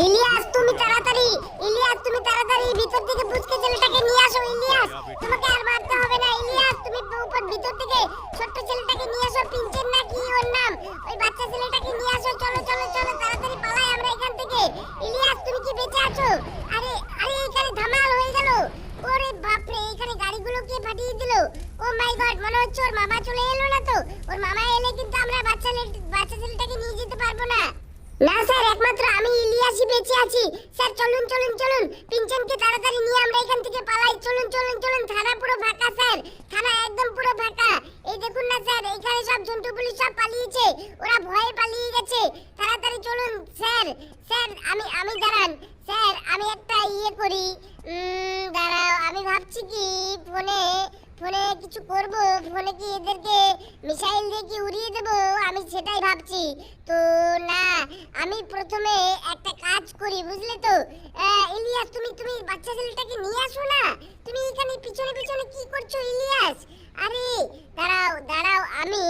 ইলিয়াস, তুমি তাড়াতাড়ি, ইলিয়াস, তুমি তাড়াতাড়ি ভিতর থেকে পুচকে ছেলেটাকে নিয়ে আসো, ইলিয়াস। তোমাকে আর মারতে হবে না, ইলিয়াস, তুমি উপর, ভিতর থেকে ছোট্ট ছেলেটাকে নিয়ে আসো, পিঞ্চের না কি ওর নাম? ওই বাচ্চা ছেলেটাকে নিয়ে আসো, চলো চলো চলো, তাড়াতাড়ি পালাই আমরা এখান থেকে। ইলিয়াস, তুমি কি বেঁচে আছো? আরে আরে এখানে ধামাল হয়ে গেল। ওরে বাপরে এখানে গাড়িগুলো কে ফাটিয়ে দিল? ও মাই গড, মনে হচ্ছে ওর মামা চলে এলো না তো? ওর মামা এলে কিন্তু আমরা বাচ্চা বাচ্চা ছেলেটাকে নিয়ে যেতে পারব না। না, স্যার, একমাত্র আমি ইলিয়াসই বেঁচে আছি। স্যার, চলুন চলুন চলুন। পিঞ্চনকে তাড়াতাড়ি নিয়ে আমরা এখান থেকে পালাই। চলুন চলুন চলুন, থানা পুরো ফাঁকা, স্যার। থানা একদম পুরো ফাঁকা। এই দেখুন না, স্যার এখানে সব জন্টু পুলিশ সব পালিয়েছে। ওরা ভয়ে পালিয়ে গেছে। তাড়াতাড়ি চলুন, স্যার। স্যার, আমি আমি দাঁড়ান। স্যার, আমি একটা ইয়ে করি। দাঁড়াও, আমি ভাবছি কি, ফোনে ফোনে কিছু করব ফোনে কি এদেরকে মিসাইল দিয়ে কি উড়িয়ে দেব? আমি সেটাই ভাবছি। তো না, আমি প্রথমে একটা কাজ করি, বুঝলে তো? ইলিয়াস, তুমি তুমি বাচ্চা ছেলেটাকে নিয়ে আসো না? তুমি এখানে পিছনে পিছনে কি করছ, ইলিয়াস? আরে, দাঁড়াও দাঁড়াও, আমি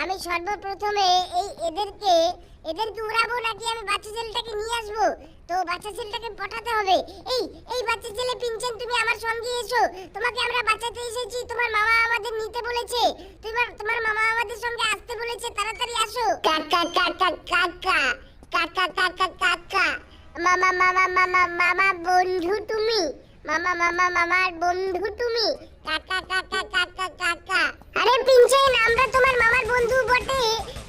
আমি সর্বপ্রথমে এই এদেরকে এদেরকে উড়াবো নাকি আমি বাচ্চা ছেলেটাকে নিয়ে আসব? তো বাচ্চা ছেলেটাকে পাঠাতে হবে। এই এই বাচ্চা ছেলে পিনচেন তুমি আমার সঙ্গে এসো। তোমাকে আমরা বাঁচাতে এসেছি তোমার মামা আমাদের নিতে বলেছে। তোমার তোমার মামা আমাদের সঙ্গে আসতে বলেছে তাড়াতাড়ি আসো। কাকা কাকা কাকা কাকা কাকা কাকা। মামা মামা মামা মামা বন্ধু তুমি। মামা মামা মামার বন্ধু তুমি। কাকা কাকা কাকা কাকা। আরে পিনচেন আমরা তোমার মামার বন্ধু বটে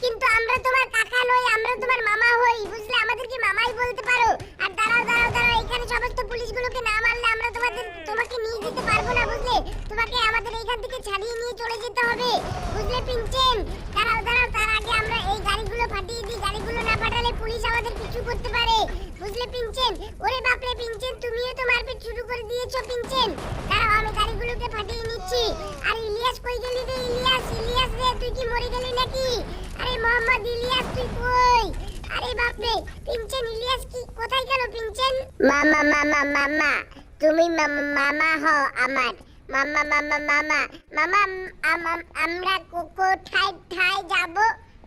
কিন্তু আমরা তোমার কাকা নই আমরা তোমার মামা হই বুঝলে আমাদেরকে মামাই বলতে পারো আর দাঁড়াও দাঁড়াও দাঁড়াও এখানে সমস্ত পুলিশগুলোকে না মারলে আমরা তোমাদের তোমাকে নিয়ে যেতে পারব না বুঝলে তোমাকে আমাদের এইখান থেকে ছাড়িয়ে নিয়ে চলে যেতে হবে বুঝলে পিনচেন দাঁড়াও দাঁড়াও তার আগে আমরা এই গাড়িগুলো ফাটিয়ে দিই গাড়িগুলো না ফাটালে পুলিশ আমাদের পিছু করতে পারে। বুঝলে, পিনচেন? ওরে বাপরে, পিনচেন, তুমিও তো মারপিট শুরু করে দিয়েছ, পিনচেন। দাঁড়াও, আমি গাড়িগুলোকে ফাটিয়ে নিচ্ছি। আর ইলিয়াস কই গেলি রে, ইলিয়াস? ইলিয়াস রে, তুই কি মরে গেলি নাকি? আরে মোহাম্মদ ইলিয়াস, তুই কই? আরে বাপরে, পিনচেন, ইলিয়াস কি, কোথায় গেল পিনচেন? মামা মামা মামা, তুমি মামা হও আমার। মামা মামা মামা মামা, আম- আমরা কো- কোথায় ঠায় যাব।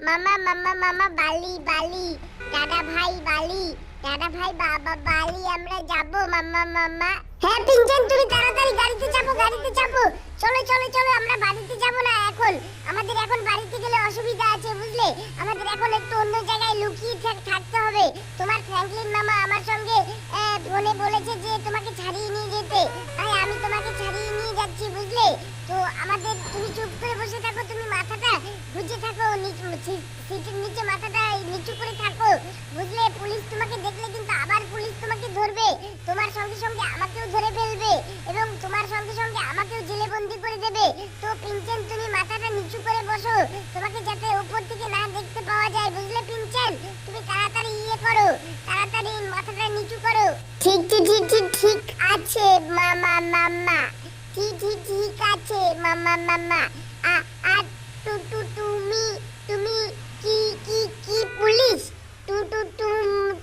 মামা মামা মামা, বালি বালি। দাদা ভাই বালি, দাদা ভাই বাবা বালি, আমরা যাব মামা মামা হ্যাঁ পিনচেন তুমি তাড়াতাড়ি গাড়িতে চাপো গাড়িতে চাপো। চলো চলো চলো, আমরা বাড়িতে যাব না এখন। আমাদের এখন বাড়িতে গেলে অসুবিধা আছে, বুঝলে? আমাদের এখন একটু অন্য জায়গায় লুকিয়ে থাকতে হবে। তোমার ফ্র্যাঙ্কলিন মামা আমার সঙ্গে ফোনে বলেছে যে তোমাকে ছাড়িয়ে নিয়ে যেতে। তাই আমি তোমাকে ছাড়িয়ে নিয়ে যাচ্ছি, বুঝলে? তো আমাদের ঠিক আছে, মামা মামা। আ আ টু টু তুমি তুমি কি কি কি পুলিশ? টু টু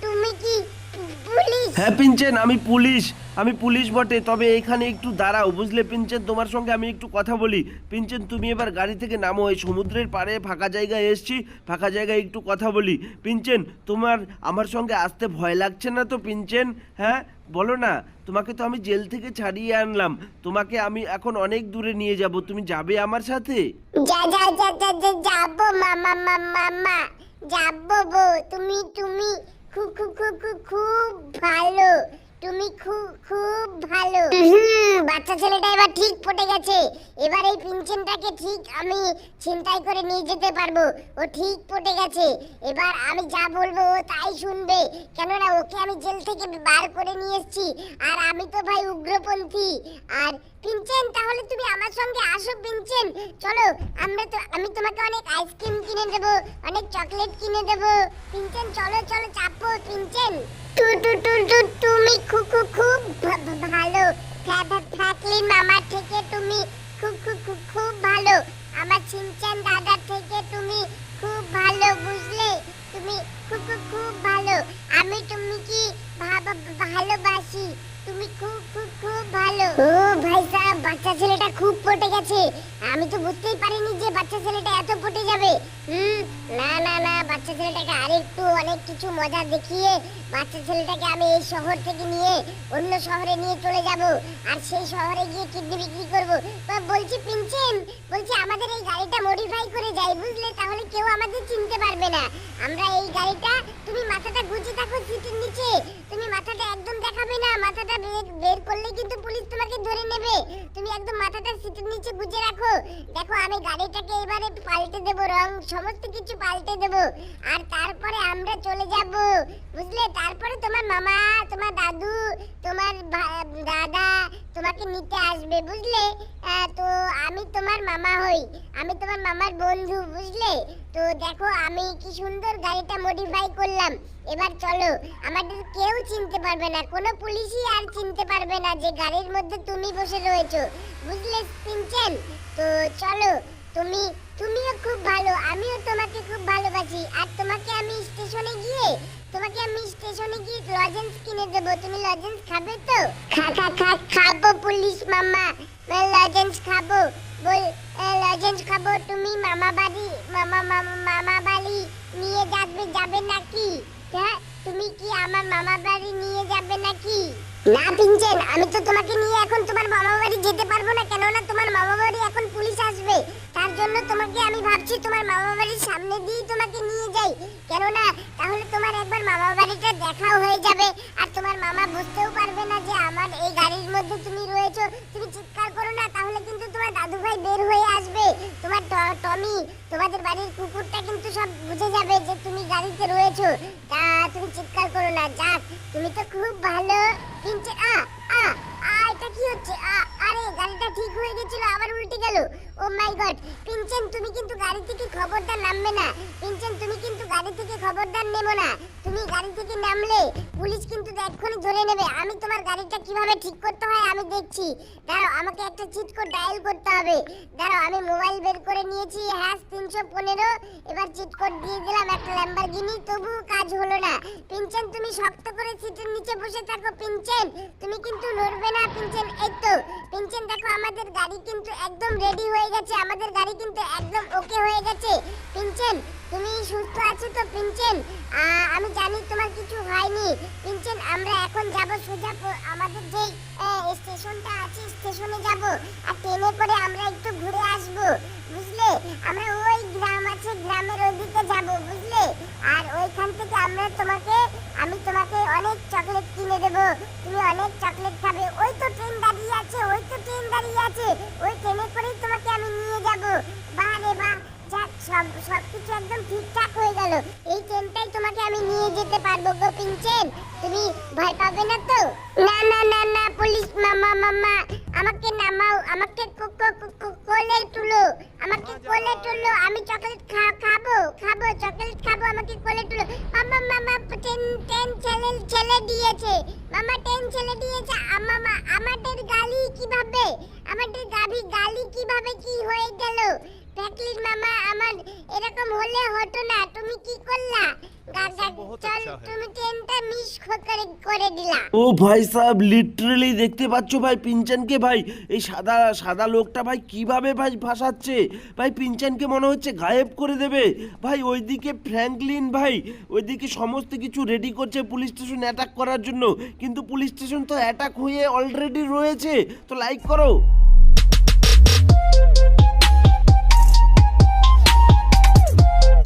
তুমি কি পুলিশ? হ্যাঁ পিঞ্চেন আমি পুলিশ। আমি পুলিশ বটে, তবে এখানে একটু দাঁড়াও, বুঝলে? পিঞ্চেন তোমার সঙ্গে আমি একটু কথা বলি। পিঞ্চেন তুমি এবার গাড়ি থেকে নামো, এই সমুদ্রের পাড়ে ফাঁকা জায়গায় এসছি, ফাঁকা জায়গায় একটু কথা বলি। পিঞ্চেন তোমার, আমার সঙ্গে আসতে ভয় লাগছে না তো পিঞ্চেন হ্যাঁ? বলো না, তোমাকে তো আমি জেল থেকে ছাড়িয়ে আনলাম। তোমাকে আমি এখন অনেক দূরে নিয়ে যাব। তুমি যাবে আমার সাথে? যা যা যা যা যা, যাব, মামা মামা মামা যাব বো তুমি তুমি। খুব খুব খুব খুব ভালো। তুমি খুব খুব ভালো। বাচ্চা ছেলেটা এবার ঠিক পটে গেছে। এবার এই পিনচেনটাকে ঠিক আমি ছিনতাই করে নিয়ে যেতে পারব। ও ঠিক পটে গেছে। এবার আমি যা বলব ও তাই শুনবে। কেননা ওকে আমি জেল থেকে বার করে নিয়ে এসেছি। আর আমি তো ভাই উগ্রপন্থী। আর পিনচেন তাহলে তুমি আমার সঙ্গে আসো পিনচেন। চলো আমরা তো আমি তোমাকে অনেক আইসক্রিম কিনে দেবো অনেক চকলেট কিনে দেবো। পিনচেন চলো চলো চাপো পিনচেন। তুমি খুব ভালো। ফ্র্যাঙ্কলিন মামার থেকে তুমি খুব ভালো। আমার চিনচান দাদা থেকে তুমি খুব ভালো, বুঝলে? তুমি খুব খুব ভালো। আমি তুমি কি ভালোবাসি? তুমি খুব খুব খুব ভালো। ও ভাই বাচ্চা ছেলেটা খুব পটে গেছে। আমি তো বুঝতেই পারিনি যে বাচ্চা ছেলেটা এত পটে যাবে। হুম? না না না, বাচ্চা ছেলেটাকে আরেকটু অনেক কিছু মজা দেখিয়ে বাচ্চা ছেলেটাকে আমি এই শহর থেকে নিয়ে অন্য শহরে নিয়ে চলে যাব। আর সেই শহরে গিয়ে কিডনি বিক্রি করব। বলছি, পিনচেন, বলছি আমাদের এই গাড়িটা মডিফাই করে যাই, বুঝলে? তাহলে কেউ আমাদের চিনতে পারবে না। আমরা এই গাড়িটা, তুমি মাথাটা গুজে থাকো সিটের নিচে। তুমি মাথাটা একদম দেখাবে না, মাথাটা বের করলে কিন্তু পুলিশ তোমাকে ধরে নেবে। তুমি একদম মাথাটা সিটের নিচে গুজে রাখো। দেখো, আমি গাড়িটাকে এবারে পাল্টে দেব, রং, সমস্ত কিছু পাল্টে দেব। আর তারপরে আমরা চলে যাব, বুঝলে? তারপরে তোমার মামা, তোমার দাদু, তোমার দাদা তোমাকে নিতে আসবে, বুঝলে? তো আমি তোমার মামা হই। আমি তোমার মামার বন্ধু, বুঝলে? তো দেখো, আমি কি সুন্দর গাড়িটা মডিফাই করলাম। এবার চলো, আমাদের কেউ চিনতে পারবে না, কোনো পুলিশই আর চিনতে পারবে না যে গাড়ির মধ্যে তুমি বসে রয়েছো। বুঝলে চিনছেন তো চলো তুমি, তুমিও খুব ভালো, আমিও তোমাকে খুব ভালোবাসি। আর তোমাকে আমি স্টেশনে গিয়ে, তোমাকে আমি স্টেশনে গিয়ে লজেন্স কিনে দেবো। তুমি লজেন্স খাবে তো? খা খা খা, খাব পুলিশ মামা লজেন্স খাব। বল লজেন্স খাব তুমি, মামা বাড়ি, মামা মামা বাড়ি নিয়ে যাবে যাবে নাকি? হ্যাঁ তুমি কি আমার মামা বাড়ি নিয়ে যাবে নাকি? না পিঞ্চেন আমি তো তোমাকে নিয়ে এখন তোমার মামা বাড়ি যেতে পারব না। কেননা তোমার মামা বাড়ি এখন পুলিশ আসবে। জন্য তোমাকে আমি ভাবছি তোমার মামা বাড়ির সামনে দিয়ে তোমাকে নিয়ে যাই। কেননা, তাহলে তোমার একবার মামা বাড়িটা দেখাও হয়ে যাবে। আর তোমার মামা বুঝতেও পারবে না যে আমার এই গাড়ির মধ্যে তুমি রয়েছো। তুমি চিৎকার করো না, তাহলে কিন্তু তোমার দাদু ভাই বের হয়ে আসবে। তোমার টমি, তোমাদের বাড়ির কুকুরটা কিন্তু সব বুঝে যাবে যে তুমি গাড়িতে রয়েছো। তা তুমি চিৎকার করো না, যাক, তুমি তো খুব ভালো। কিন্তু, আ আ আ, এটা কি হচ্ছে? আ আরে, গাড়িটা ঠিক হয়ে গেছিল, আবার উল্টে গেল। ও মাই গড। পিনচেন, তুমি কিন্তু গাড়ি থেকে খবরদার নামবে না। পিনচেন, তুমি কিন্তু গাড়ি থেকে খবরদার নেব না। তুমি গাড়ি থেকে নামলে পুলিশ কিন্তু এক্ষুনি ধরে নেবে। আমি তোমার গাড়িটা কীভাবে ঠিক করতে হয় আমি দেখছি। দাঁড়াও, আমাকে একটা চিট কোড ডায়াল করতে হবে। দাঁড়াও, আমি মোবাইল বের করে নিয়েছি। হ্যাশ তিনশো পনেরো। এবার চিট কোড দিয়ে দিলাম একটা ল্যাম্বরগিনি তবু কাজ হলো না। পিনচেন, তুমি শক্ত করে সিটের নিচে বসে থাকো, পিনচেন। তুমি কিন্তু নড়বে না, পিনচেন। এই তো আমাদের গাড়ি কিন্তু একদম রেডি হয়ে গেছে, আমাদের গাড়ি কিন্তু একদম ওকে হয়ে গেছে। পিনচেন, তুমি সুস্থ আছো তো পিনচেন? আমি জানি তোমার কিছু হয়নি। পিনচেন, আমরা এখন যাব সোজা আমাদের যে স্টেশনটা আছে, স্টেশনে যাব। আর ট্রেনে করে আমরা একটু ঘুরে আসব, বুঝলে? আমরা ওই গ্রাম আছে, গ্রামের ওইদিকে যাব, বুঝলে? আর ওইখান থেকে আমরা তোমাকে, আমি তোমাকে অনেক চকলেট কিনে দেব। তুমি অনেক চকলেট খাবে। ওই তো ট্রেন দাঁড়িয়ে আছে ওই তো ট্রেন দাঁড়িয়ে আছে ওই ট্রেনে করেই তোমাকে আমি নিয়ে যাব বাহ রে বাহ যাক সব সবকিছু একদম ঠিকঠাক হয়ে গেল এই ট্রেনটাই তোমাকে আমি নিয়ে যেতে পারব গো পিনচেন তুমি ভয় পাবে না তো না না না না পুলিশ মামা মামা আমাকে নামাও আমাকে কোলে তুলো। আমাকে কোলে তুলো। আমি চকলেট খাব খাব চকলেট খাব। আমাকে কোলে তুলো। মামা মামা ট্রেন ট্রেন ছেলে ছেলে দিয়েছে। মামা ট্রেন ছেলে দিয়েছে। মামা আমাদের গালি কীভাবে? আমাদের গাভি গালি কীভাবে কি হয়ে গেল? প্যাকলিন মামা আমার এরকম হলে হতো না। তুমি কি করলা? গা- গা- চল তুমি ট্রেনটা মিস করে করে দিলা। ও ভাই সাহেব লিটারেলি দেখতে পাচ্ছ ভাই পিনচানকে ভাই? এই সাদা সাদা লোকটা ভাই কীভাবে ভাই ফাঁসাচ্ছে? ভাই পিনচানকে মনে হচ্ছে গায়েব করে দেবে। ভাই ওইদিকে ফ্র্যাঙ্কলিন ভাই ওইদিকে সমস্ত কিছু রেডি করছে পুলিশ স্টেশন অ্যাটাক করার জন্য। কিন্তু পুলিশ স্টেশন তো অ্যাটাক হয়ে অলরেডি রয়েছে। তো লাইক করো।